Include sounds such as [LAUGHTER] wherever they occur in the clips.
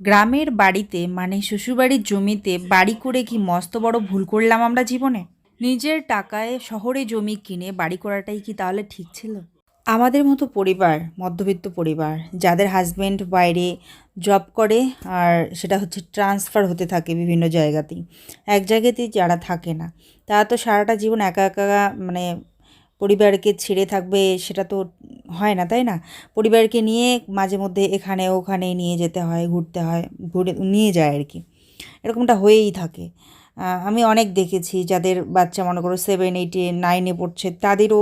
গ্রামের বাড়িতে মানে শ্বশুরবাড়ির জমিতে বাড়ি করে কি মস্ত বড় ভুল করলাম আমরা জীবনে? নিজের টাকায় শহরে জমি কিনে বাড়ি করাটাই কি তাহলে ঠিক ছিল? আমাদের মতো পরিবার, মধ্যবিত্ত পরিবার, যাদের হাজব্যান্ড বাইরে জব করে আর সেটা হচ্ছে ট্রান্সফার হতে থাকে বিভিন্ন জায়গাতেই। এক জায়গাতেই যারা থাকে না, তারা তো সারাটা জীবন একা একা মানে পরিবারকে ছেড়ে থাকবে, সেটা তো হয় না, তাই না? পরিবারকে নিয়ে মাঝে মধ্যে এখানে ওখানে নিয়ে যেতে হয়, ঘুরতে হয়, ঘুরে নিয়ে যায় আর কি। এরকমটা হয়েই থাকে। আমি অনেক দেখেছি যাদের বাচ্চা, মনে করো সেভেন এইটে নাইনে পড়ছে, তাদেরও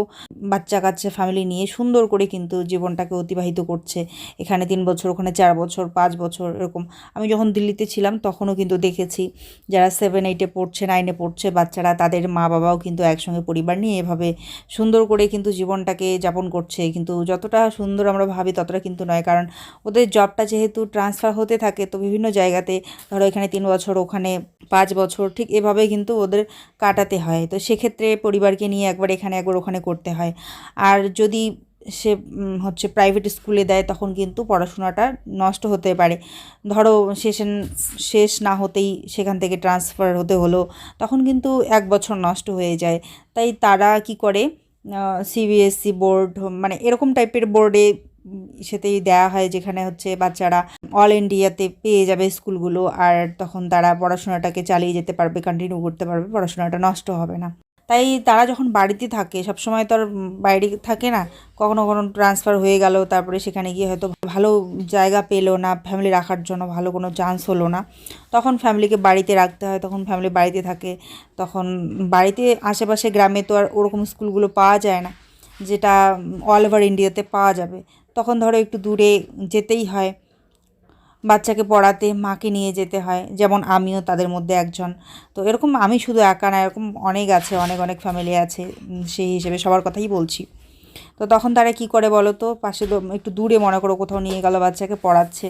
বাচ্চা কাচ্চা ফ্যামিলি নিয়ে সুন্দর করে কিন্তু জীবনটাকে অতিবাহিত করছে। এখানে তিন বছর, ওখানে চার বছর, পাঁচ বছর, এরকম। আমি যখন দিল্লিতে ছিলাম, তখনও কিন্তু দেখেছি যারা সেভেন এইটে পড়ছে নাইনে পড়ছে, বাচ্চারা তাদের মা বাবাও কিন্তু একসঙ্গে পরিবার নিয়ে এভাবে সুন্দর করে কিন্তু জীবনটাকে যাপন করছে। কিন্তু যতটা সুন্দর আমরা ভাবি, ততটা কিন্তু নয়। কারণ ওদের জবটা যেহেতু ট্রান্সফার হতে থাকে, তো বিভিন্ন জায়গাতে ধরো এখানে তিন বছর, ওখানে পাঁচ বছর, ঠিক এভাবে কিন্তু ওদের কাটাতে হয়। তো সেক্ষেত্রে পরিবারকে নিয়ে একবার এখানে, একবার ওখানে করতে হয়। আর যদি সে হচ্ছে প্রাইভেট স্কুলে দেয়, তখন কিন্তু পড়াশোনাটা নষ্ট হতে পারে। ধরো শেষ শেষ না হতেই সেখান থেকে ট্রান্সফার হতে হলো, তখন কিন্তু এক বছর নষ্ট হয়ে যায়। তাই তারা কি করে সিবিএসসি বোর্ড মানে এরকম টাইপের বোর্ডে সেতেই দেওয়া হয় যেখানে হচ্ছে বাচ্চারা অল ইন্ডিয়াতে পেয়ে যাবে স্কুলগুলো আর তখন তারা পড়াশোনাটাকে চালিয়ে যেতে পারবে কন্টিনিউ করতে পারবে, পড়াশোনাটা নষ্ট হবে না। তাই তারা যখন বাড়িতে থাকে, সবসময় তো আর বাইরে থাকে না, কখনো কখনো ট্রান্সফার হয়ে গেল, তারপরে সেখানে গিয়ে হয়তো ভালো জায়গা পেল না ফ্যামিলি রাখার জন্য ভালো কোনো চান্স হলো না, তখন ফ্যামিলিকে বাড়িতে রাখতে হয়, তখন ফ্যামিলি বাড়িতে থাকে, তখন বাড়িতে আশেপাশে গ্রামে তো আর ওরকম স্কুলগুলো পাওয়া যায় না, যেটা অল ওভার ইন্ডিয়াতে পাওয়া যাবে। তখন ধরো একটু দূরে যেতেই হয়। বাচ্চাকে পড়াতে মাকে নিয়ে যেতে হয়, যেমন আমিও তাদের মধ্যে একজন। তো এরকম আমি শুধু একা না, এরকম অনেক আছে, অনেক অনেক ফ্যামিলি আছে সেই হিসেবে সবার কথাই বলছি। তো তখন তারা কি করে বলো তো পাশে একটু দূরে মনে করো কোথাও নিয়ে গেলো বাচ্চাকে পড়াচ্ছে।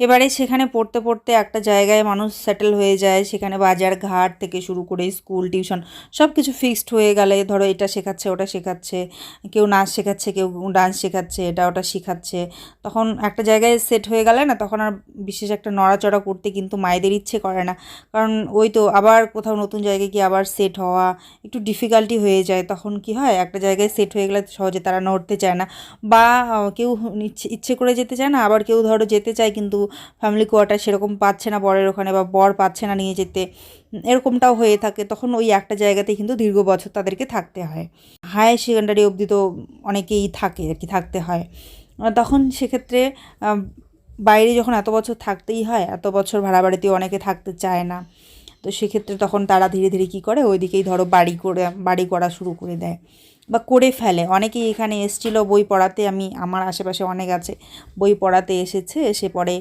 এবারে সেখানে পড়তে পড়তে একটা জায়গায় মানুষ সেটেল হয়ে যায়। সেখানে বাজার ঘাট থেকে শুরু করে স্কুল টিউশন সব কিছু ফিক্সড হয়ে গেলে, ধরো এটা শেখাচ্ছে, ওটা শেখাচ্ছে, কেউ নাচ শেখাচ্ছে, কেউ ডান্স শেখাচ্ছে, এটা ওটা শেখাচ্ছে। তখন একটা জায়গায় সেট হয়ে গেলে না, তখন আর বিশেষ একটা নড়াচড়া করতে কিন্তু মায়েদের ইচ্ছে করে না। কারণ ওই তো আবার কোথাও নতুন জায়গায় গিয়ে আবার সেট হওয়া, একটু ডিফিকাল্টি হয়ে যায়। তখন কি হয়, একটা জায়গায় সেট হয়ে গেলে সহজে তারা নড়তে চায় না। বা কেউ ইচ্ছে করে যেতে চায় না, আবার কেউ ধরো যেতে চায় কিন্তু ফ্যামিলি কোয়ার্টার সেরকম পাচ্ছে না বরের ওখানে বা বর পাচ্ছে না নিয়ে যেতে। এরকমটাও হয়ে থাকে। তখন ওই একটা জায়গাতেই কিন্তু দীর্ঘ বছর তাদেরকে থাকতে হয়। হায়ার সেকেন্ডারি অবধি তো অনেকেই থাকে আর কি, থাকতে হয়। তখন সেক্ষেত্রে বাইরে যখন এত বছর থাকতেই হয়, এত বছর ভাড়া বাড়িতে অনেকে থাকতে চায় না। তো সেক্ষেত্রে তখন তারা ধীরে ধীরে কী করে? ওইদিকেই ধরো বাড়ি করে, বাড়ি করা শুরু করে দেয়। বা করে ফেলে। অনেকেই এখানে এসেছিল বই পড়াতে, আমি, আমার আশেপাশে অনেক আছে। বই পড়াতে এসেছে, এসে পরে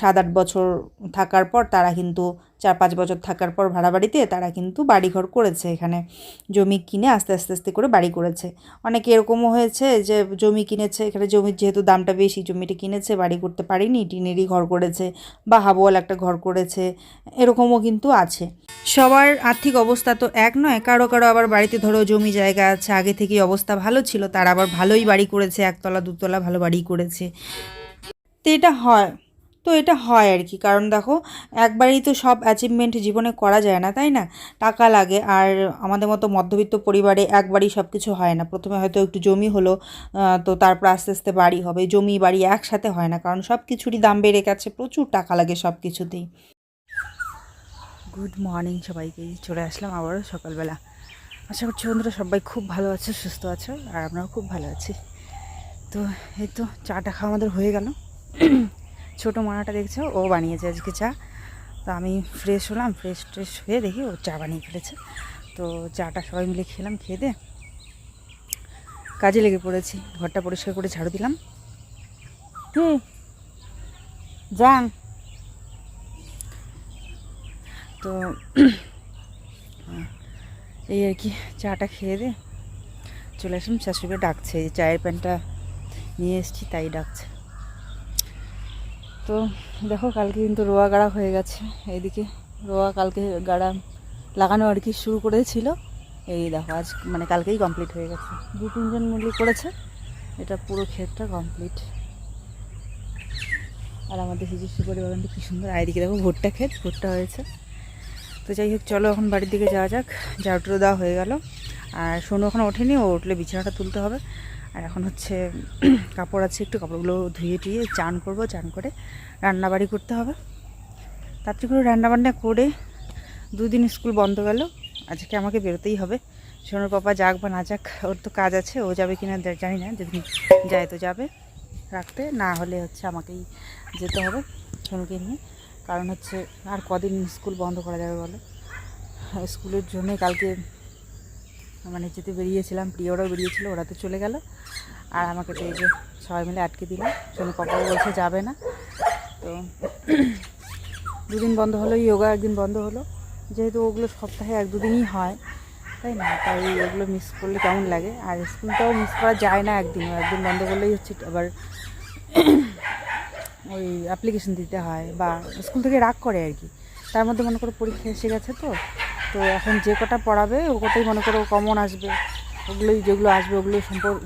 সাত আট বছর থাকার পর তারা কিন্তু চার পাঁচ বছর থাকার পর ভাড়া বাড়িতে তারা কিন্তু বাড়িঘর করেছে এখানে। জমি কিনে আস্তে আস্তে আস্তে করে বাড়ি করেছে। অনেকে এরকমও হয়েছে যে, জমি কিনেছে, এখানে জমির যেহেতু দামটা বেশি, জমিটা কিনেছে, বাড়ি করতে পারিনি, টিনেরই ঘর করেছে বা হাবওয়াল একটা ঘর করেছে, এরকমও কিন্তু আছে। সবার আর্থিক অবস্থা তো এক নয়, কারও কারও আবার বাড়িতে ধরো জমি জায়গা আছে, আগে থেকেই অবস্থা ভালো ছিল, তারা আবার ভালোই বাড়ি করেছে, একতলা, দুতলা ভালো বাড়ি করেছে। তো এটা হয়, তো এটা হয় আর কি, কারণ দেখো, একবারেই তো সব অ্যাচিভমেন্ট জীবনে করা যায় না, তাই না? টাকা লাগে, আর আমাদের মতো মধ্যবিত্ত পরিবারে একবারই সব কিছু হয় না। প্রথমে হয়তো একটু জমি হলো তো তারপর আস্তে আস্তে বাড়ি হবে, জমি বাড়ি একসাথে হয় না, কারণ সব কিছুরই দাম বেড়ে গেছে, প্রচুর টাকা লাগে সব কিছুতেই গুড মর্নিং সবাইকে, চলে আসলাম আবারও সকালবেলা। আশা করছি বন্ধুরা সবাই খুব ভালো আছে, সুস্থ আছো, আর আমরাও খুব ভালো আছি। তো এই তো চাটা খাওয়া আমাদের হয়ে গেল। ছোটো মানাটা দেখছ, ও বানিয়েছে আজকে চা। তো আমি ফ্রেশ হলাম ফ্রেশ ট্রেশ হয়ে দেখি ও চা বানিয়ে ফেলেছে। তো চাটা সবাই মিলে খেলাম, খেয়ে দে কাজে লেগে পড়েছি। ঘরটা পরিষ্কার করে ঝাড়ু দিলাম। হুম, যান। তো এই আর কি, চাটা খেয়ে দে। চলে আসলাম, শাশুড়িকে ডাকছে, এই চায়ের প্যানটা নিয়ে এসেছি, তাই ডাকছে। তো দেখো, কালকে কিন্তু রোয়া গাড়া হয়ে গেছে। এইদিকে রোয়া কালকে গাড়া লাগানো আর কি শুরু করেছিল। এই দেখো, আজ মানে কালকেই কমপ্লিট হয়ে গেছে। দু তিনজন মিলে করেছে। এটা পুরো ক্ষেতটা কমপ্লিট আর আমাদের হিজু সুপারি বাগানটা কী সুন্দর, আর দেখো ভুট্টা ক্ষেত, ভুট্টা হয়েছে। তো যাই হোক, চলো এখন বাড়ির দিকে যাওয়া যাক। ঝাড়ুটো দেওয়া হয়ে গেল। আর সোনু এখন ওঠেনি, ও উঠলে বিছানাটা তুলতে হবে। আর এখন হচ্ছে [CLEARS THROAT] কাপড় আছে, একটু কাপড়গুলো ধুয়ে টুয়ে চান করব, চান করে রান্নাবাড়ি করতে হবে। তাড়াতাড়ি করে রান্নাবান্না করে দুদিন স্কুল বন্ধ গেল। আজকে আমাকে বেরোতেই হবে। সোনুর পাপা যাক বা না যাক, ওর তো কাজ আছে, ও যাবে কিনা জানি না যদি যায় তো যাবে রাখতে। না হলে হচ্ছে আমাকেই যেতে হবে সোনুকে নিয়ে। কারণ হচ্ছে আর কদিন স্কুল বন্ধ করা যাবে বলো। স্কুলের জন্য কালকে মানে যেতে বেরিয়েছিলাম, প্রিয়রাও বেরিয়েছিল, ওরা তো চলে গেল। আর আমাকে তো এই যে সবাই মিলে আটকে দিল। সোনু পাপাও বলছে যাবে না। তো দুদিন বন্ধ হলো যোগা একদিন বন্ধ হলো। যেহেতু ওগুলো সপ্তাহে এক দুদিনই হয়, তাই না? তাই ওগুলো মিস করলে কেমন লাগে? আর স্কুলটাও মিস করা যায় না একদিনও। একদিন বন্ধ করলেই হচ্ছে আবার ওই অ্যাপ্লিকেশন দিতে হয় বা স্কুল থেকে রাগ করে আর কি। তার মধ্যে মনে করো পরীক্ষা এসে গেছে তো তো এখন যে কটা পড়াবে, ও কটাই মনে করো কমন আসবে। ওগুলোই যেগুলো আসবে, ওগুলো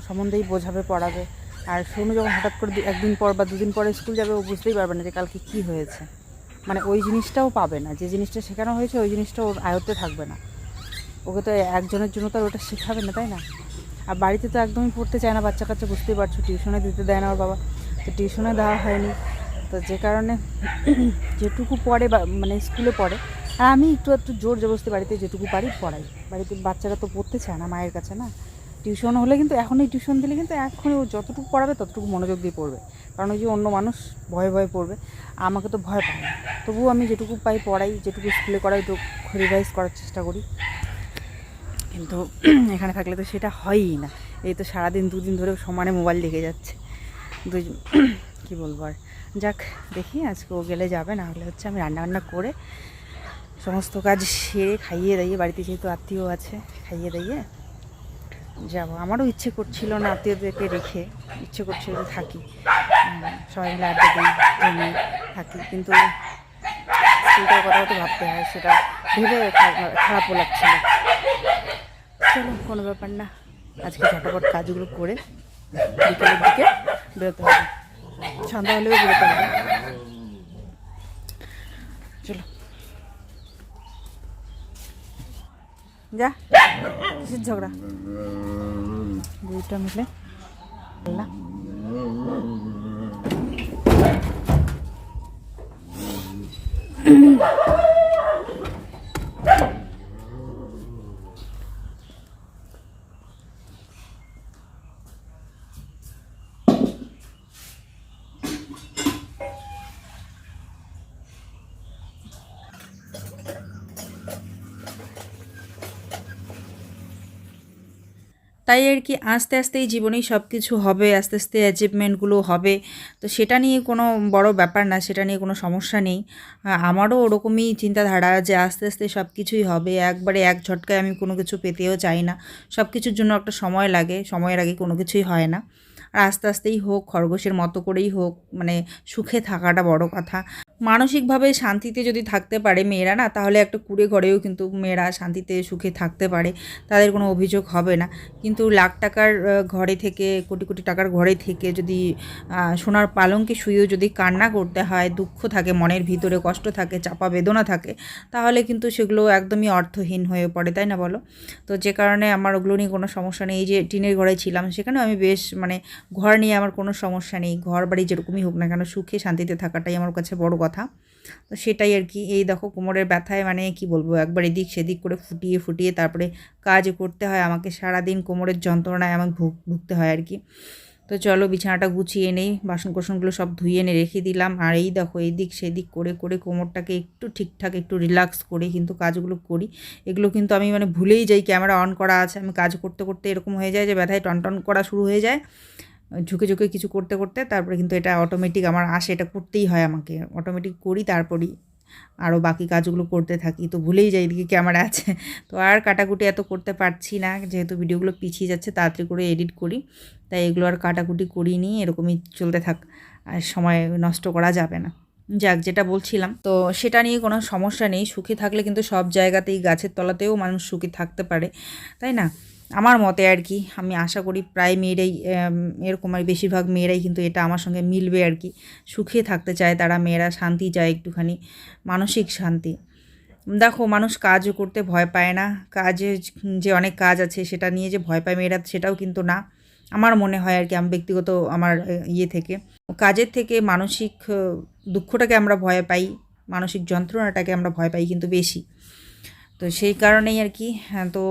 সম্বন্ধেই বোঝাবে, পড়াবে। আর সোনু যখন হঠাৎ করে একদিন পর বা দুদিন পরে স্কুল যাবে, ও বুঝতেই পারবে না যে কালকে কী হয়েছে। মানে ওই জিনিসটাও পাবে না। যে জিনিসটা শেখানো হয়েছে, ওই জিনিসটা ওর আয়ত্তে থাকবে না। ওকে তো একজনের জন্য তো আর ওটা শেখাবে না, তাই না? আর বাড়িতে তো একদমই পড়তে চায় না বাচ্চা কাচ্চা বুঝতেই পারছ, টিউশনে দিতে দেয় না ওর বাবা। তো টিউশনে দেওয়া হয়নি। তো যে কারণে যেটুকু পড়ে বা মানে স্কুলে পড়ে, আর আমি একটু একটু জোর জবরদস্তি বাড়িতে যেটুকু পারি পড়াই। বাড়িতে বাচ্চারা তো পড়তে চায় না মায়ের কাছে না। টিউশন হলে কিন্তু এখনই টিউশন দিলে কিন্তু এখনই ও যতটুকু পড়াবে ততটুকু মনোযোগ দিয়ে পড়বে। কারণ ওই যে অন্য মানুষ ভয়ে ভয়ে পড়বে, আমাকে তো ভয় পায় না। তবুও আমি যেটুকু পাই পড়াই, যেটুকু স্কুলে করাই একটু রিভাইজ করার চেষ্টা করি। কিন্তু এখানে থাকলে তো সেটা হয়ই না। এই তো সারাদিন দুদিন ধরে সমানে মোবাইল লেগে যাচ্ছে। দুই [CLEARS THROAT] কী বলব আর? যাক, দেখি আজকে ও গেলে যাবে, না হলে হচ্ছে আমি রান্নাবান্না করে সমস্ত কাজ সেরে খাইয়ে দাইয়ে, বাড়িতে যেহেতু আত্মীয় আছে, খাইয়ে দাইয়ে যাব। আমারও ইচ্ছে করছিল না আত্মীয়দেরকে রেখে, ইচ্ছে করছিল যে থাকি। সবাই মিলে আড্ডা দিই জমি থাকি। কিন্তু স্কুলটার কথা তো ভাবতে হয়, সেটা ভেবে খারাপও লাগছিল। চলো কোনো ব্যাপার না। আজকে ঝটাপট কাজগুলো করে বিকেলের দিকে বেরোতে হবে। সন্ধ্যা হলেও বেরোতে হবে। চলো। যা কিসের ঝগড়া? দুইটা মিলে। আল্লাহ তাই আর কি আস্তে আস্তেই জীবনেই সব কিছু হবে, আস্তে আস্তে অ্যাচিভমেন্টগুলো হবে। তো সেটা নিয়ে কোনো বড় ব্যাপার না, সেটা নিয়ে কোনো সমস্যা নেই। আমারও ওরকমই চিন্তাধারা যে আস্তে আস্তে সব কিছুই হবে, একবারে এক ঝটকায় আমি কোনো কিছু পেতেও চাই না। সব কিছুর জন্য একটা সময় লাগে, সময়ের আগে কোনো কিছুই হয় না। আর আস্তে আস্তেই হোক, খরগোশের মতো করেই হোক মানে সুখে থাকাটা বড় কথা। মানসিকভাবে শান্তিতে যদি থাকতে পারে মেয়েরা, না, তাহলে একটা কুড়ে ঘরেও কিন্তু মেয়েরা শান্তিতে সুখে থাকতে পারে। তাদের কোনো অভিযোগ হবে না। কিন্তু লাখ টাকার ঘরে থেকে, কোটি কোটি টাকার ঘরে থেকে যদি সোনার পালঙ্কে শুয়েও যদি কান্না করতে হয়, দুঃখ থাকে, মনের ভিতরে কষ্ট থাকে, চাপা বেদনা থাকে, তাহলে কিন্তু সেগুলো একদমই অর্থহীন হয়ে পড়ে, তাই না বলো? তো যে কারণে আমার ওগুলো নিয়ে কোনো সমস্যা নেই। এই যে টিনের ঘরে ছিলাম, সেখানেও আমি বেশ মানে ঘর নিয়ে আমার কোনো সমস্যা নেই। ঘর বাড়ি যেরকমই হোক না কেন, সুখে শান্তিতে থাকাটাই আমার কাছে বড় তো সেটাই আর কি। এই দেখো কোমরের ব্যথায় মানে কি বলব, একবার এদিক সেদিক করে ফুটিয়ে ফুটিয়ে তারপরে কাজ করতে হয়, আমাকে সারাদিন কোমরের যন্ত্রণায় আমাকে ভুগ, ভুগতে হয় আর কি। তো চলো বিছানাটা গুছিয়ে নেই বাসন কোসনগুলো সব ধুয়ে এনে রেখে দিলাম। আর এই দেখো এদিক সেদিক করে করে কোমরটাকে একটু ঠিকঠাক একটু রিল্যাক্স করে কিন্তু কাজগুলো করি। এগুলো কিন্তু আমি মানে ভুলেই যাই, ক্যামেরা অন করা আছে। আমি কাজ করতে করতে এরকম হয়ে যায় যে ব্যথায় টনটন করা শুরু হয়ে যায়। ঝুঁকে ঝুঁকে কিছু করতে করতে তারপরে কিন্তু এটা অটোমেটিক আমার আসে, এটা করতেই হয় আমাকে। অটোমেটিক করি, তারপরেই আরও বাকি কাজগুলো করতে থাকি। তো ভুলেই যাই, এদিকে ক্যামেরা আছে। তো আর কাটাকুটি এত করতে পারছি না, যেহেতু ভিডিওগুলো পিছিয়ে যাচ্ছে, তাড়াতাড়ি করে এডিট করি। তাই এগুলো আর কাটাকুটি করিনি, এরকমই চলতে থাক। আর সময় নষ্ট করা যাবে না। যাক, যেটা বলছিলাম, তো সেটা নিয়ে কোনো সমস্যা নেই। সুখে থাকলে কিন্তু সব জায়গাতেই, গাছের তলাতেও মানুষ সুখে থাকতে পারে, তাই না? আমার মতে আর কি, আমি আশা করি প্রায় মেয়েরাই এরকম আর বেশিরভাগ মেয়েরাই কিন্তু এটা আমার সঙ্গে মিলবে আর কি। সুখে থাকতে চায় তারা, মেয়েরা শান্তি চায় একটুখানি, মানসিক শান্তি। দেখো, মানুষ কাজও করতে ভয় পায় না, কাজে যে অনেক কাজ আছে সেটা নিয়ে যে ভয় পায় মেয়েরা সেটাও কিন্তু না। আমার মনে হয় আর কি, আমি ব্যক্তিগত আমার ইয়ে থেকে। কাজের থেকে মানসিক দুঃখটাকে আমরা ভয় পাই, মানসিক যন্ত্রণাটাকে আমরা ভয় পাই কিন্তু বেশি। তো সেই কারণেই আর কি হ্যাঁ তো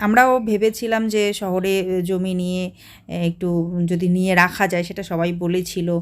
আমরাও ভেবেছিলাম যে শহরে জমি নিয়ে একটু যদি নিয়ে রাখা যায় সেটা সবাই বলেছিল।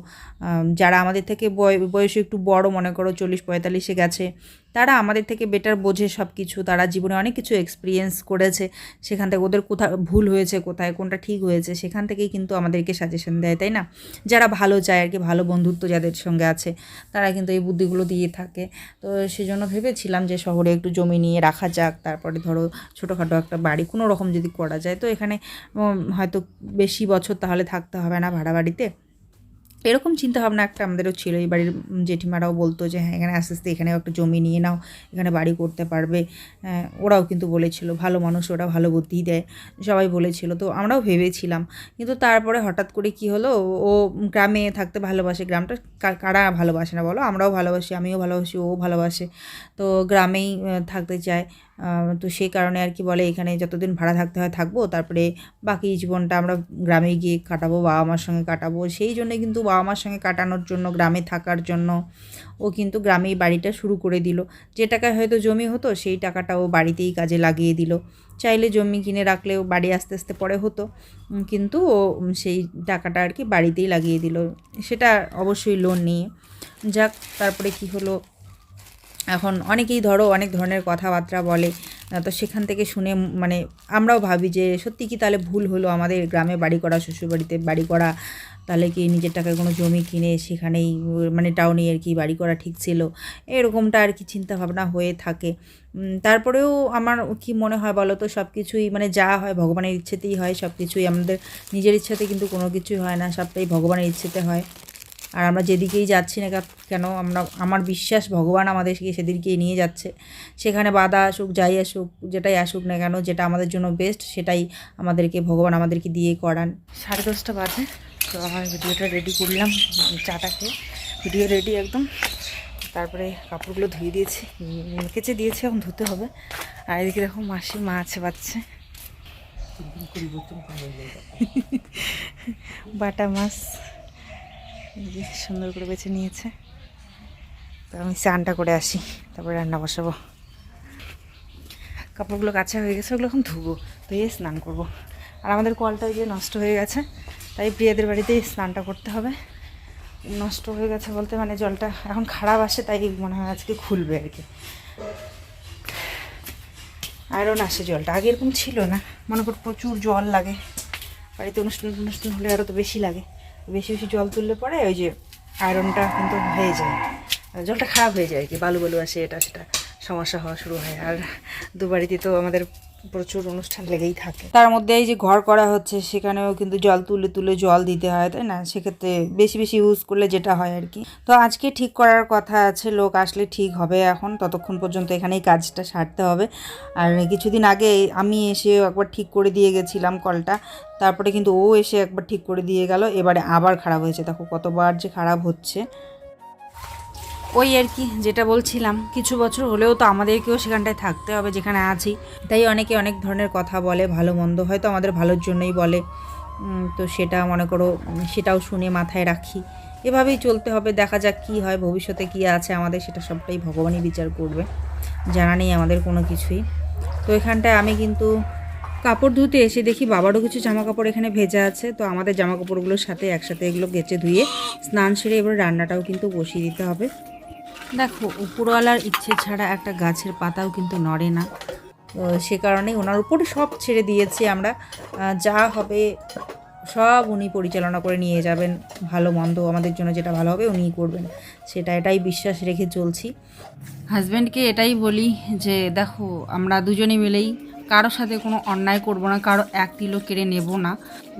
যারা আমাদের থেকে বয়- বয়সে একটু বড় মনে করো, চল্লিশ পঁয়তাল্লিশে গেছে তারা আমাদের থেকে বেটার বোঝে সব কিছু তারা জীবনে অনেক কিছু এক্সপিরিয়েন্স করেছে। সেখান থেকে ওদের কোথায় ভুল হয়েছে কোথায়, কোনটা ঠিক হয়েছে, সেখান থেকেই কিন্তু আমাদেরকে সাজেশন দেয়, তাই না? যারা ভালো চায় আর কি, ভালো বন্ধুত্ব যাদের সঙ্গে আছে, তারা কিন্তু এই বুদ্ধিগুলো দিয়ে থাকে। তো সেজন্য ভেবেছিলাম যে শহরে একটু জমি নিয়ে রাখা যাক, তারপরে ধরো ছোটোখাটো একটা বাড়ি কোনো রকম যদি করা যায়। তো এখানে হয়তো বেশি বছর তাহলে থাকতে হবে না ভাড়া বাড়িতে এরকম চিন্তা ভাবনা একটা আমাদেরও ছিল। এই বাড়ির জেঠিমারাও বলতো যে হ্যাঁ এখানে আস্তে আস্তে এখানেও একটা জমি নিয়ে নাও এখানে বাড়ি করতে পারবে। হ্যাঁ, ওরাও কিন্তু বলেছিল ভালো মানুষ ওরা ভালো বুদ্ধি দেয়। সবাই বলেছিল। তো আমরাও ভেবেছিলাম কিন্তু তারপরে হঠাৎ করে কি হলো? ও গ্রামে থাকতে ভালোবাসে গ্রামটা কারা ভালোবাসে না বলো? আমরাও ভালোবাসি আমিও ভালোবাসি ও ভালোবাসে। তো গ্রামেই থাকতে চায়। তো সেই কারণে আর কি বলে, এখানে যতদিন ভাড়া থাকতে হয় থাকব, তারপরে বাকি জীবনটা আমরা গ্রামে গিয়ে কাটাবো, বাবা মার সঙ্গে কাটাবো। সেই জন্য কিন্তু বাবা মার সঙ্গে কাটানোর জন্য, গ্রামে থাকার জন্য ও কিন্তু গ্রামেই বাড়িটা শুরু করে দিল। যে টাকায় হয়তো জমি হতো, সেই টাকাটা ও বাড়িতেই কাজে লাগিয়ে দিল। চাইলে জমি কিনে রাখলেও বাড়ি আস্তে আস্তে পরে হতো কিন্তু ও সেই টাকাটা আর কি বাড়িতেই লাগিয়ে দিল। সেটা অবশ্যই লোন নিয়ে। যাক, তারপরে কি হলো? এখন অনেকেই ধরো অনেক ধরনের কথাবার্তা বলে তো সেখান থেকে শুনে মানে আমরাও ভাবি যে সত্যি কি তাহলে ভুল হলো আমাদের গ্রামে বাড়ি করা, শ্বশুরবাড়িতে বাড়ি করা, তাহলে কি নিজের টাকায় কোনো জমি কিনে সেখানেই মানে টাউনে আর কি বাড়ি করা ঠিক ছিল? এরকমটা আর কি চিন্তা ভাবনা হয়ে থাকে। তারপরেও আমার কি মনে হয় বলো তো সব কিছুই মানে যা হয় ভগবানের ইচ্ছেতেই হয় সব কিছুই আমাদের নিজের ইচ্ছাতে কিন্তু কোনো কিছুই হয় না, সবটাই ভগবানের ইচ্ছেতে হয়। আর আমরা যেদিকেই যাচ্ছি না কেন আমরা আমার বিশ্বাস ভগবান আমাদেরকে সেদিকেই নিয়ে যাচ্ছে। সেখানে বাধা আসুক যাই আসুক যেটাই আসুক না কেন যেটা আমাদের জন্য বেস্ট সেটাই আমাদেরকে ভগবান আমাদেরকে দিয়ে করান। সাড়ে দশটা বাজে তো আমার ভিডিওটা রেডি করলাম চাটা খেয়ে। ভিডিও রেডি একদম। তারপরে কাপড়গুলো ধুয়ে দিয়েছি কেচে দিয়েছি এখন ধুতে হবে। আর এদিকে দেখো মাসি মাছ বাচ্ছে বাটা মাছ। এই সুন্দর করে বেছে নিয়েছে। তো আমি চানটা করে আসি, তারপরে রান্না বসাবো। কাপড়গুলো কাঁচা হয়ে গেছে, ওগুলো এখন ধুবো ধুয়ে স্নান করব। আর আমাদের কলটা ওই যে নষ্ট হয়ে গেছে, তাই প্রিয়াদের বাড়িতেই স্নানটা করতে হবে। নষ্ট হয়ে গেছে বলতে মানে জলটা এখন খারাপ আসে, তাই মনে হয় আজকে খুলবে আর কি। আয়রন আসে জলটা, আগে এরকম ছিল না, মনে কর প্রচুর জল লাগে। বাড়িতে অনুষ্ঠান অনুষ্ঠান হলে আরও তো বেশি লাগে। বেশি বেশি জল তুললে পরে ওই যে আয়রনটা কিন্তু হয়ে যায়। জলটা খারাপ হয়ে যায় কি, বালু বালু আসে, এটা সেটা, সমস্যা হওয়া শুরু হয়। আর দুবাড়িতে তো আমাদের প্রচুর অনুষ্ঠান লেগেই থাকে। তার মধ্যে এই যে ঘর করা হচ্ছে, সেখানেও কিন্তু জল তুলে তুলে জল দিতে হয়, তাই না? সেক্ষেত্রে বেশি বেশি ইউজ করলে যেটা হয় আর কি। তো আজকে ঠিক করার কথা আছে, লোক আসলে ঠিক হবে এখন। ততক্ষণ পর্যন্ত এখানেই কাজটা সারতে হবে। আর কিছুদিন আগে আমি এসে একবার ঠিক করে দিয়ে গেছিলাম কলটা। তারপরে কিন্তু ও এসে একবার ঠিক করে দিয়ে গেল। এবারে আবার খারাপ হয়েছে। দেখো কতবার যে খারাপ হচ্ছে। ওই আর কি, যেটা বলছিলাম, কিছু বছর হলেও তো আমাদেরকেও সেখানটায় থাকতে হবে যেখানে আছি। তাই অনেকে অনেক ধরনের কথা বলে, ভালো মন্দ, হয়তো আমাদের ভালোর জন্যই বলে। তো সেটা মনে করো, সেটাও শুনে মাথায় রাখি। এভাবেই চলতে হবে, দেখা যাক কী হয়, ভবিষ্যতে কী আছে আমাদের, সেটা সবটাই ভগবানই বিচার করবে। জানা নেই আমাদের কোনো কিছুই। তো এখানটায় আমি কিন্তু কাপড় ধুতে এসে দেখি বাবারও কিছু জামা কাপড় এখানে ভেজা আছে। তো আমাদের জামা কাপড়গুলোর সাথে একসাথে এগুলো গেচে ধুয়ে স্নান সেরে এবার রান্নাটাও কিন্তু বসিয়ে দিতে হবে। দেখো, উপরওয়ালার ইচ্ছে ছাড়া একটা গাছের পাতাও কিন্তু নড়ে না। তো সে কারণে ওনার উপরে সব ছেড়ে দিয়েছি আমরা। যা হবে সব উনি পরিচালনা করে নিয়ে যাবেন। ভালো, মন্দ আমাদের জন্য যেটা ভালো হবে উনিই করবেন। সেটা এটাই বিশ্বাস রেখে চলছি। হাজব্যান্ডকে এটাই বলি যে, দেখো, আমরা দুজনে মিলেই কারোর সাথে কোনো অন্যায় করব না, কারও এক তিলও কেড়ে নেব না।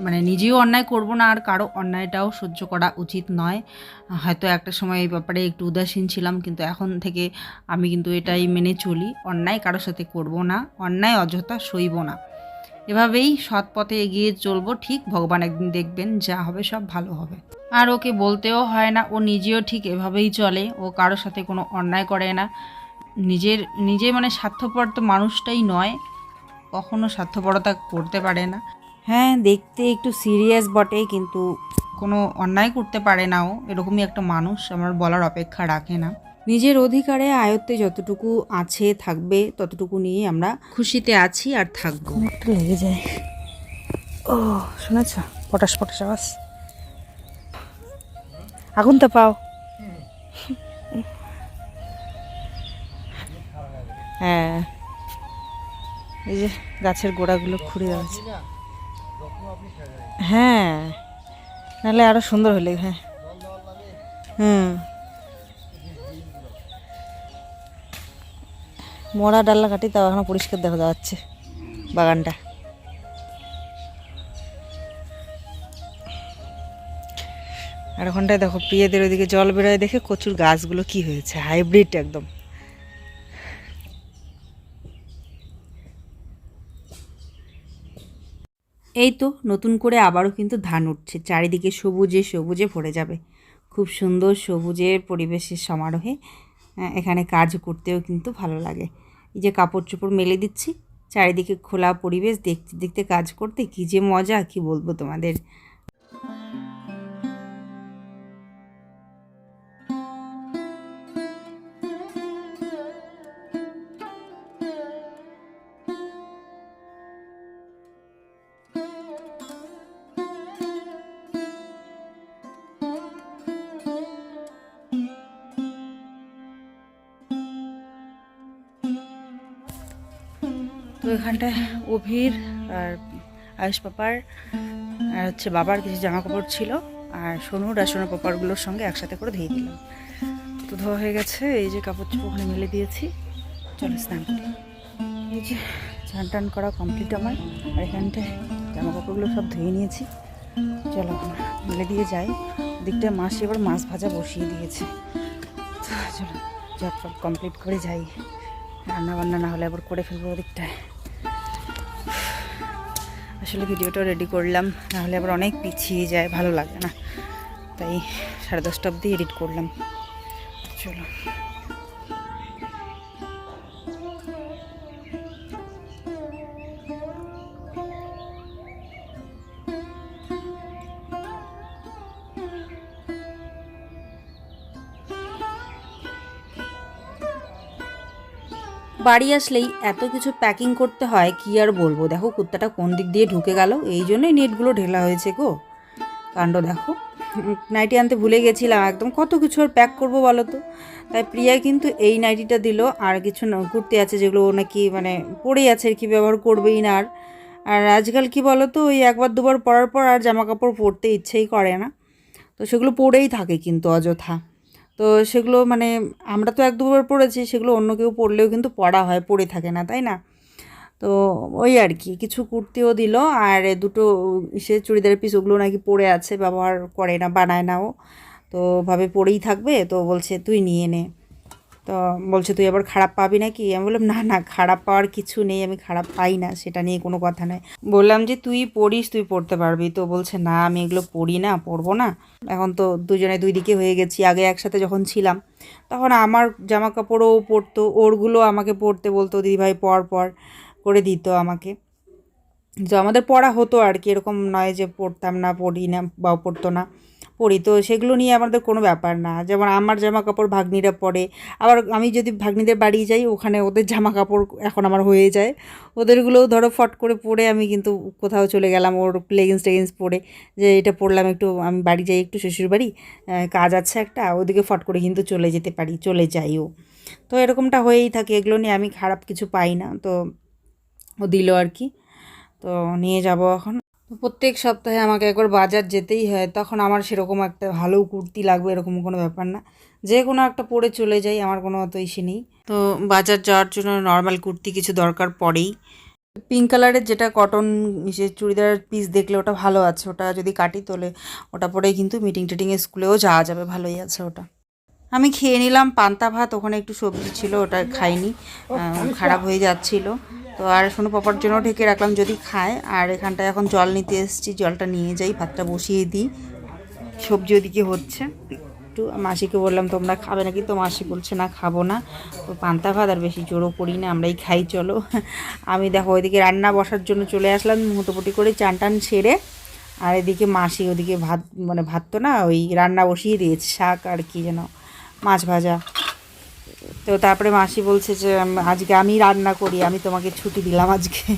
মানে নিজেও অন্যায় করব না, আর কারও অন্যায়টাও সহ্য করা উচিত নয়। হয়তো একটা সময় এই ব্যাপারে একটু উদাসীন ছিলাম, কিন্তু এখন থেকে আমি কিন্তু এটাই মেনে চলি। অন্যায় কারোর সাথে করব না, অন্যায় অযথা সইব না। এভাবেই সৎ পথে এগিয়ে চলবো, ঠিক ভগবান একদিন দেখবেন যা হবে সব ভালো হবে। আর ওকে বলতেও হয় না, ও নিজেও ঠিক এভাবেই চলে, ও কারোর সাথে কোনো অন্যায় করে না। নিজের, নিজে মানে স্বার্থপর তো মানুষটাই নয়। কখনো স্বার্থপরতা করতে পারে না। হ্যাঁ দেখতে একটু সিরিয়াস বটে কিন্তু কোনো অন্যায় করতে পারে না ও। এরকমই একটা মানুষ আমার বলার অপেক্ষা রাখে না। নিজের অধিকারে আয়ত্তে যতটুকু আছে থাকবে ততটুকু নিয়ে আমরা খুশিতে আছি আর থাকব। একটু লেগে যায়। ও শুনেছ? পটাশ পটাশ আওয়াজ। আগুন তো পাও। হ্যাঁ। এই যে গাছের গোড়াগুলো খুঁড়ে দেওয়া আছে হ্যাঁ নাহলে আরও সুন্দর হলে হ্যাঁ। হুম। মরা ডাল্লা কাটি তাও এখনও পরিষ্কার দেখা যাচ্ছে বাগানটা। আর ওখানটায় দেখো, প্রিয়দের ওইদিকে জল বেরোয় দেখে কচুর গাছগুলো কি হয়েছে, হাইব্রিড একদম। এই তো নতুন করে আবারও কিন্তু ধান উঠছে। চারিদিকে সবুজে সবুজে ভরে যাবে। খুব সুন্দর সবুজের পরিবেশের সমারোহে এখানে কাজ করতেও কিন্তু ভালো লাগে। এই যে কাপড় চোপড় মেলে দিচ্ছি, চারিদিকে খোলা পরিবেশ, দেখতে দেখতে কাজ করতে কী যে মজা, কি বলব তোমাদের? এখানটায় অভির আর আয়ুষ পাপার আর হচ্ছে বাবার কিছু জামা কাপড় ছিল আর সোনুর আর সোনুর পাপারগুলোর সঙ্গে একসাথে করে ধুয়ে দিলাম তো ধোয়া হয়ে গেছে এই যে কাপড় চোপড় ওখানে মেলে দিয়েছি চলো স্নান করি এই যে স্নান টান করা কমপ্লিট আমার আর এখানটায় জামা কাপড়গুলো সব ধুয়ে নিয়েছি চলো মেলে দিয়ে যাই দিকটা মাসি এবার মাছ ভাজা বসিয়ে দিয়েছে চলো ঝটপট কমপ্লিট করে যাই রান্না বান্না না হলে আবার করে ফেলব ওদিকটায় আসলে ভিডিওটা রেডি করলাম, নাহলে আবার অনেক পিছিয়ে যায়, ভালো লাগে না। তাই সাড়ে দশটা অবধি এডিট করলাম। চলো। বাড়ি আসলেই এত কিছু প্যাকিং করতে হয়, কি আর বলব? দেখো কুত্তাটা কোন দিক দিয়ে ঢুকে গেল, এই জন্যই নেটগুলো ঢেলা হয়েছে গো। কাণ্ড দেখো। নাইটি আনতে ভুলে গেছিলাম একদম, কত কিছু আর প্যাক করব বলো তো? তাই প্রিয়া কিন্তু এই নাইটিটা দিল, আর কিছু কুর্তি আছে যেগুলো নাকি মানে পরেই আছে, আর কি ব্যবহার করবেই না আর। আর আজকাল কি বলো তো, ওই একবার দুবার পরার পর আর জামা কাপড় পরতে ইচ্ছেই করে না। তো সেগুলো পরেই থাকে কিন্তু অযথা। তো সেগুলো মানে আমরা তো এক দুবার পড়েছি, সেগুলো অন্য কেউ পড়লেও কিন্তু পড়া হয়, পড়ে থাকে না, তাই না? তো ওই আর কি, কিছু কুর্তিও দিল, আর দুটো সে চুড়িদারের পিস ওগুলো নাকি পড়ে আছে, ব্যবহার করে না, বানায় না ও তো ভাবে পড়েই থাকবে, তো বলছে তুই নিয়ে নে। তো বলছে, তুই আবার খারাপ পাবি নাকি? আমি বললাম, না না, খারাপ পাওয়ার কিছু নেই, আমি খারাপ পাই না, সেটা নিয়ে কোনো কথা নয়। বললাম যে, তুই পড়িস, তুই পড়তে পারবি। তো বলছে, না, আমি এগুলো পড়ি না, পড়ব না। এখন তো দুজনে দুই দিকে হয়ে গেছি, আগে একসাথে যখন ছিলাম, তখন আমার জামা কাপড়ও পরতো, ওরগুলো আমাকে পরতে বলতো, দিদিভাই পর পর করে দিত আমাকে। তো আমাদের পড়া হতো আর কি, এরকম নয় যে পড়তাম না, পড়ি না বা পড়তো না, পড়ি। তো সেগুলো নিয়ে আমাদের কোনো ব্যাপার না। যেমন আমার জামা কাপড় ভাগ্নিরা পরে আবার আমি যদি ভাগ্নিদের বাড়ি যাই, ওখানে ওদের জামা কাপড় এখন আমার হয়ে যায়। ওদেরগুলোও ধরো ফট করে পরে আমি কিন্তু কোথাও চলে গেলাম, ওর লেগিংস টেগিংস পরে যে এটা পরলাম একটু, আমি বাড়ি যাই একটু শ্বশুর বাড়ি কাজ আছে একটা ওদিকে ফট করে কিন্তু চলে যেতে পারি, চলে যাইও। তো এরকমটা হয়েই থাকে, এগুলো নিয়ে আমি খারাপ কিছু পাই না। তো ও দিল আর কি। তো নিয়ে যাব এখন। প্রত্যেক সপ্তাহে আমাকে একবার বাজার যেতেই হয়, তখন আমার সেরকম একটা ভালো কুর্তি লাগবে এরকম কোনো ব্যাপার না। যে কোনো একটা পরে চলে যাই, আমার কোনো অত ইসে নেই। তো বাজার যাওয়ার জন্য নর্মাল কুর্তি কিছু দরকার পড়েই। পিঙ্ক কালারের যেটা কটন সে চুড়িদার পিস দেখলে ওটা ভালো আছে, ওটা যদি কাটি তোলে, ওটা পরেই কিন্তু মিটিং টিটিংয়ে স্কুলেও যাওয়া যাবে, ভালোই আছে ওটা। আমি খেয়ে নিলাম, পান্তা ভাত, ওখানে একটু সবজি ছিল, ওটা খাইনি খারাপ হয়ে যাচ্ছিল। তো আর শোনো পাপার জন্য ঢেকে রাখলাম যদি খায়। আর এখানটায় এখন জল নিতে এসেছি, জলটা নিয়ে যাই, ভাতটা বসিয়ে দিই। সবজি ওদিকে হচ্ছে। একটু মাসিকে বললাম, তোমরা খাবে নাকি? তো মাসি বলছে, না, খাব না। তো পান্তা ভাত আর বেশি জোরও করি না, আমরাই খাই, চলো। আমি দেখো, ওইদিকে রান্না বসার জন্য চলে আসলাম মোটামুটি করে চান টান সেরে। আর এদিকে মাসি ওদিকে ভাত মানে ভাত তো না, ওই রান্না বসিয়ে দিয়েছে, শাক আর কি যেন, মাছ ভাজা। তো তারপরে মাসি বলছে যে আজকে আমি রান্না করি, আমি তোমাকে ছুটি দিলাম আজকে।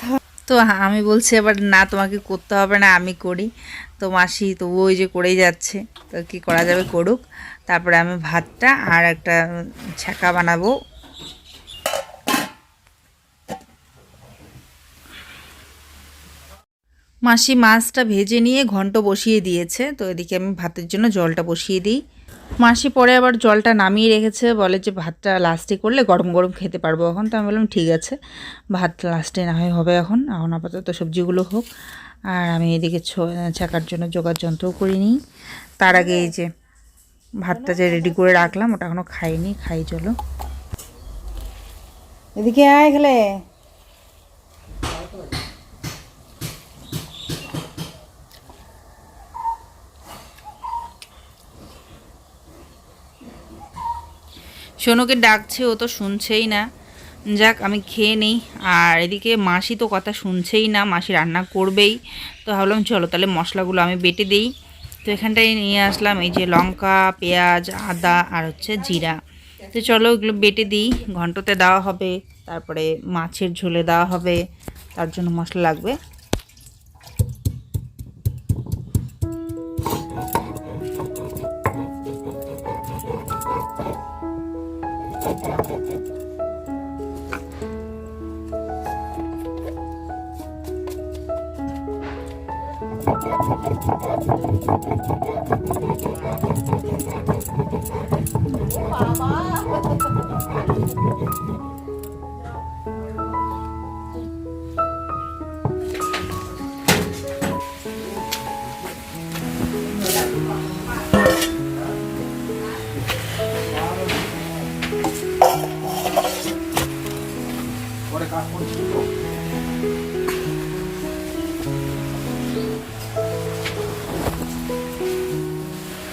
তো- তো আমি বলছি, এবার না, তোমাকে করতে হবে না, আমি করি। তো মাসি, তো ওই যে করেই যাচ্ছে, তো কি করা যাবে করুক। তারপরে আমি ভাতটা আর একটা ছ্যাঁকা বানাবো। মাসি মাছটা ভেজে নিয়ে ঘন্ট বসিয়ে দিয়েছে, তো এদিকে আমি ভাতের জন্য জলটা বসিয়ে দিই। মাসি পরে আবার জলটা নামিয়ে রেখেছে, বলে যে ভাতটা লাস্টে করলে গরম গরম খেতে পারব এখন। তো আমি বললাম, ঠিক আছে, ভাত লাস্টে না হয় হবে এখন। এখন আপাতত সবজিগুলো হোক। আর আমি এদিকে ছাকার জন্য জোগাড় যন্ত্রও করে নিই তার আগে এই যে ভাতটা যে রেডি করে রাখলাম, ওটা এখনও খাইনি। খাই, চলো। এদিকে আয় খেলে সোনুকে ডাকছে, ও তো শুনছেই না। যাক, আমি খেয়ে নেই। আর এদিকে মাসি তো কথা শুনছেই না, মাসি রান্না করবেই। তো ভাবলাম, চলো তাহলে মশলাগুলো আমি বেটে দিই। তো এখানটায় নিয়ে আসলাম এই যে লঙ্কা, পেঁয়াজ, আদা আর হচ্ছে জিরা। তো চলো এগুলো বেটে দিই। ঘন্টতে দেওয়া হবে, তারপরে মাছের ঝোলে দেওয়া হবে, তার জন্য মশলা লাগবে।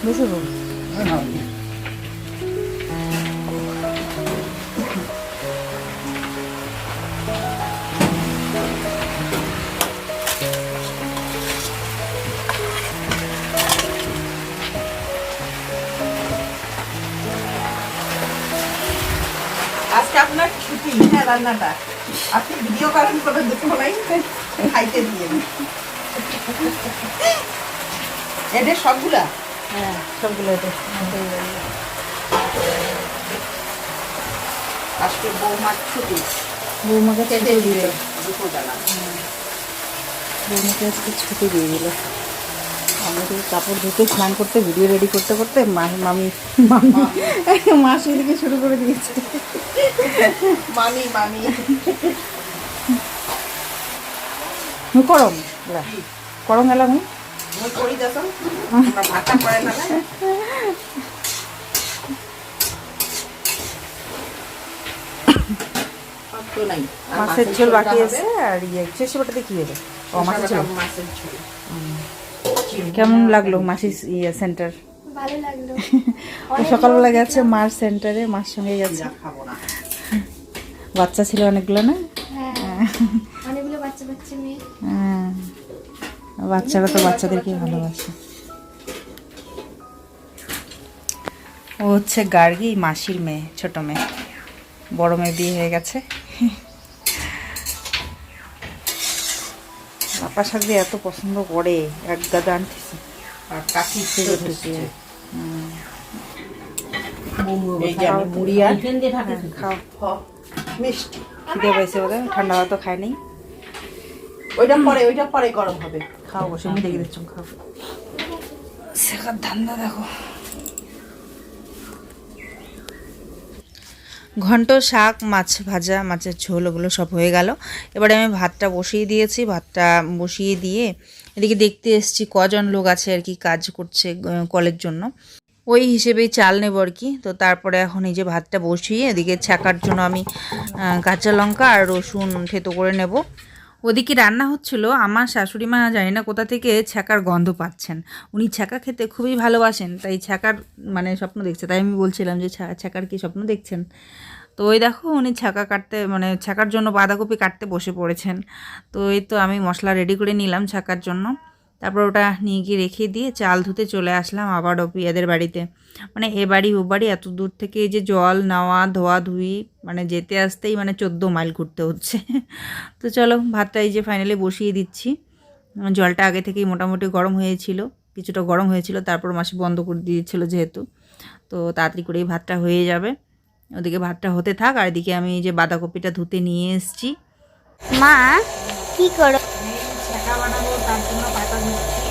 বুঝতে আজকে আপনার ছুটি হ্যাঁ রান্নাটা। আপনি ভিডিও কলিং করে দেখব নাই খাইতে দিয়ে এদের সবগুলা? হ্যাঁ সবগুলো আজকে বৌমার ছুটি। বৌমাকে ছুটি দিল। দুপুরবেলা। বৌমাকে আজকে ছুটি দিয়ে দিল। আমাদের কাপড় ধুতে স্নান করতে ভিডিও রেডি করতে করতে মা- মামি মামি মাসি দিকে শুরু করে দিয়েছে। মামি মামি। করম করম এলা মাছের ঝোল বাকি আছে আর ইয়ে শেষে বাটাতে কি হবে? ও মাছের ঝোল? কেমন লাগল মাসির ইয়ে সেন্টার? ভালো লাগল। [LAUGHS] সকালবেলা গেছে মার সেন্টারে মার সঙ্গে গেছে। বাচ্চা ছিল অনেকগুলো না? হ্যাঁ। অনেকগুলো বাচ্চা বাচ্চা মেয়ে। হ্যাঁ। বাচ্চারা তো বাচ্চাদেরকে ভালোবাসে। ও হচ্ছে গার্গি মাসির মেয়ে ছোট মেয়ে। বড় মেয়ে বিয়ে হয়ে গেছে। পাপা শাক দিয়ে এত পছন্দ করে এক গাদা আনতেছে। আর কাকি মুড়ি আর খাও। হ, মিষ্টি। খিদে পাইছে ওদের ঠান্ডা ভাতও খায় নাই। ওইটা পরে ওইটা পরে গরম হবে। খাও বসে আমি দেখে দিচ্ছ খাও শেখার ধান্দা দেখো ঘন্ট শাক মাছ ভাজা মাছের ঝোল ওগুলো সব হয়ে গেল। এবারে আমি ভাতটা বসিয়ে দিয়েছি। ভাতটা বসিয়ে দিয়ে এদিকে দেখতে এসেছি কজন লোক আছে আর কি কাজ করছে কলের জন্য। ওই হিসেবেই চাল নেব আর কি। তো তারপরে এখন এই যে ভাতটা বসিয়ে এদিকে ছাকার জন্য আমি কাঁচা লঙ্কা আর রসুন থেতো করে নেব। ওদিকে রান্না হচ্ছিল, আমার শাশুড়ি মা জানি না কোথা থেকে ছ্যাঁকার গন্ধ পাচ্ছেন। উনি ছ্যাঁকা খেতে খুবই ভালোবাসেন, তাই ছ্যাঁকার মানে স্বপ্ন দেখছে, তাই আমি বলছিলাম যে ছ্যা- ছ্যাঁকার কি স্বপ্ন দেখছেন? তো ওই দেখো উনি ছ্যাঁকা কাটতে মানে ছ্যাঁকার জন্য বাঁধাকপি কাটতে বসে পড়েছেন। তো এই তো আমি মশলা রেডি করে নিলাম ছ্যাঁকার জন্য। তারপর ওটা নিয়ে গিয়ে রেখে দিয়ে চাল ধুতে চলে আসলাম আবারও পিয়াদের বাড়িতে। মানে এ বাড়ি ও বাড়ি এত দূর থেকে এই যে জল, নেওয়া, ধোয়া, ধুই মানে যেতে আসতেই মানে চোদ্দ মাইল ঘুরতে হচ্ছে। তো চলো ভাতটা এই যে ফাইনালি বসিয়ে দিচ্ছি। জলটা আগে থেকেই মোটামুটি গরম হয়েছিল, কিছুটা গরম হয়েছিল, তারপর মাসি বন্ধ করে দিয়েছিল যেহেতু। তো তাড়াতাড়ি করেই ভাতটা হয়ে যাবে। ওদিকে ভাতটা হতে থাক, আর এদিকে আমি এই যে বাঁধাকপিটা ধুতে নিয়ে এসেছি। মা, কি করো ছাকা বানাবো তার জন্য পাতা দিচ্ছি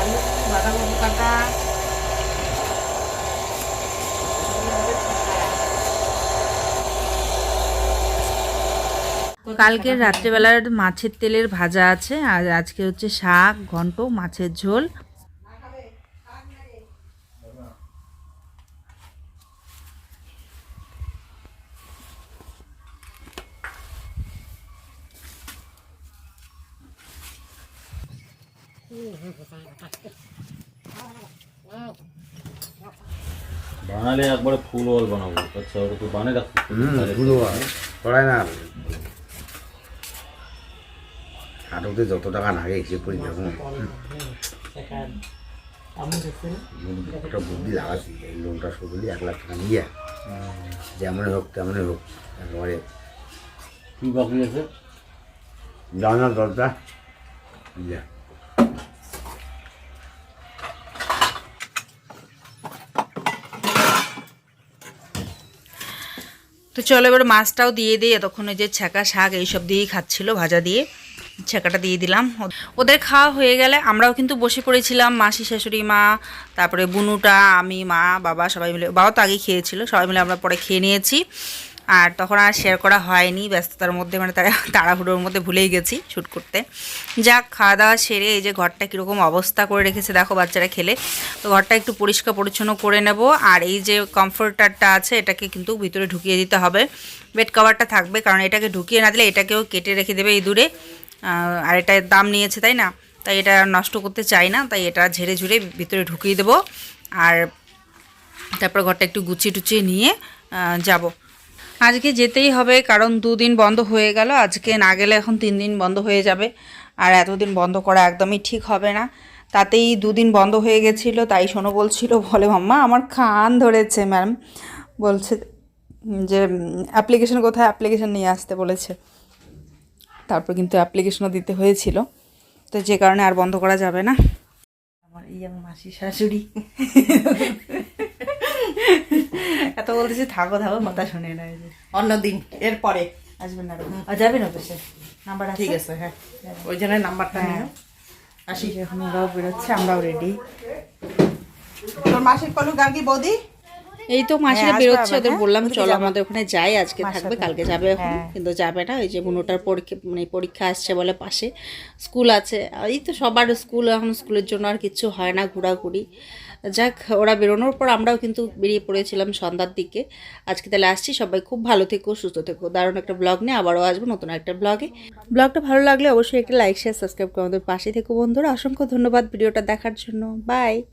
আলু বাঁধাকপি কাটা কালকের রাত্রেবেলার মাছের তেলের ভাজা আছে আর আজকে হচ্ছে শাক ঘন্ট মাছের ঝোল। বানালে একবারে ফুল ওয়াল বানাবো। আচ্ছা ওটা তো বানিয়ে রাখতে হুম পুরো পড়ায় না। হাটতে যত টাকা লাগে হিসেব করি দেখুন একটা বুদ্ধি লাগাচ্ছি এই লোনটা শোধ হলে এক লাখ টাকা নিয়ে যেমনই হোক তেমনই হোক একেবারে। কি বাকি আছে জানা দরজা। ইয়ে তো চলো এবার মাছটাও দিয়ে দিই এতক্ষণ ওই যে ছ্যাঁকা শাক এইসব দিয়েই খাচ্ছিল ভাজা দিয়ে। ছ্যাঁকাটা দিয়ে দিলাম। ওদের খাওয়া হয়ে গেলে আমরাও কিন্তু বসে পড়েছিলাম। মাসি শাশুড়ি মা, তারপরে বুনুটা, আমি, মা, বাবা সবাই মিলে, বাবা তো আগেই খেয়েছিল, সবাই মিলে আমরা পরে খেয়ে নিয়েছি। আর তখন আর শেয়ার করা হয়নি, ব্যস্ততার মধ্যে মানে তারা, তাড়াহুড়োর মধ্যে ভুলেই গেছি শ্যুট করতে। যাক, খাওয়া দাওয়া সেরে এই যে ঘরটা কীরকম অবস্থা করে রেখেছে, দেখো বাচ্চারা খেলে। তো ঘরটা একটু পরিষ্কার পরিচ্ছন্ন করে নেব। আর এই যে কমফোর্টারটা আছে, এটাকে কিন্তু ভিতরে ঢুকিয়ে দিতে হবে। বেড কভারটা থাকবে, কারণ এটাকে ঢুকিয়ে না দিলে এটাকেও কেটে রেখে দেবে এই দূরে আর এটা দাম নিয়েছে, তাই না? তাই এটা নষ্ট করতে চাই না, তাই এটা ঝেড়ে ঝুড়ে ভিতরে ঢুকিয়ে দেবো। আর তারপর ঘরটা একটু গুছিয়ে টুচিয়ে নিয়ে যাব। আজকে যেতেই হবে, কারণ দুদিন বন্ধ হয়ে গেল। আজকে না গেলে এখন তিন দিন বন্ধ হয়ে যাবে। আর এতদিন বন্ধ করা একদমই ঠিক হবে না। তাতেই দুদিন বন্ধ হয়ে গেছিল, তাই শোনো বলছিল, বলে, মাম্মা, আমার কান ধরেছে, ম্যাম। বলছে যে অ্যাপ্লিকেশন কোথায়? অ্যাপ্লিকেশন নিয়ে আসতে বলেছে। তারপর কিন্তু অ্যাপ্লিকেশনও দিতে হয়েছিল। তো যে কারণে আর বন্ধ করা যাবে না। আমার ইয়াং মাসি শাশুড়ি। এত বলতেছি থাকো থাকো কথা শুনে না এই। অন্যদিন এরপরে। আসবেন না আর। যাবেন অফিসে নাম্বার ঠিক আছে হ্যাঁ। ওই জন্য নাম্বারটা নিও। আসি। এখন ওরাও বেরোচ্ছে আমরাও রেডি তোর মাসির কলু গার্গি বৌদি? এই তো মাসিরা হ্যাঁ, বেরোচ্ছে ওদের? বললাম চলো আমাদের ওখানে যাই আজকে থাকবে কালকে যাবে এখন হ্যাঁ। কিন্তু যাবে না ওই যে বুনোটার পরীক্ষা মানে পরীক্ষা আসছে বলে পাশে স্কুল আছে। এই তো সবার স্কুল এখন স্কুলের জন্য আর কিছু হয় না ঘোরাঘুরি। যাক ওরা বেরোনোর পর আমরাও কিন্তু বেরিয়ে পড়েছিলাম সন্ধ্যার দিকে। আজকে তাহলে আসছি সবাই খুব ভালো থেকো সুস্থ থেকো। দারুণ একটা ব্লগ নিয়ে আবারও আসব নতুন একটা ব্লগে ব্লগটা ভালো লাগলে অবশ্যই একটা লাইক শেয়ার সাবস্ক্রাইব করে আমাদের পাশে থেকো বন্ধুরা। অসংখ্য ধন্যবাদ ভিডিওটা দেখার জন্য। বাই